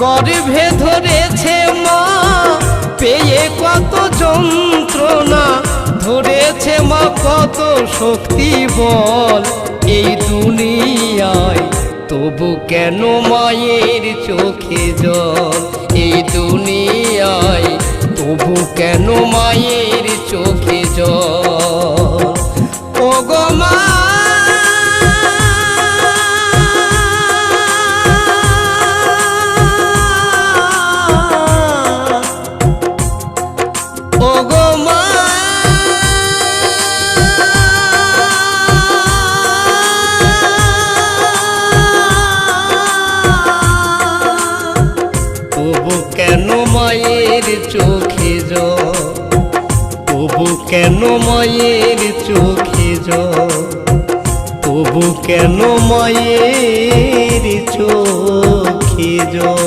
গর্ভে ধরেছে মা, পেয়ে কত যন্ত্রণা। ধরেছে মা, কত শক্তি বল। এই দুনিয়ায় তবু কেন মায়ের চোখে জল? এই দুনিয়ায় তবু কেন মায়ের চোখে জল? তবু কেন মায়ের চোখে জল? তবু কেন মায়ের চোখে জল? তবু কেন মায়ের চোখে জল?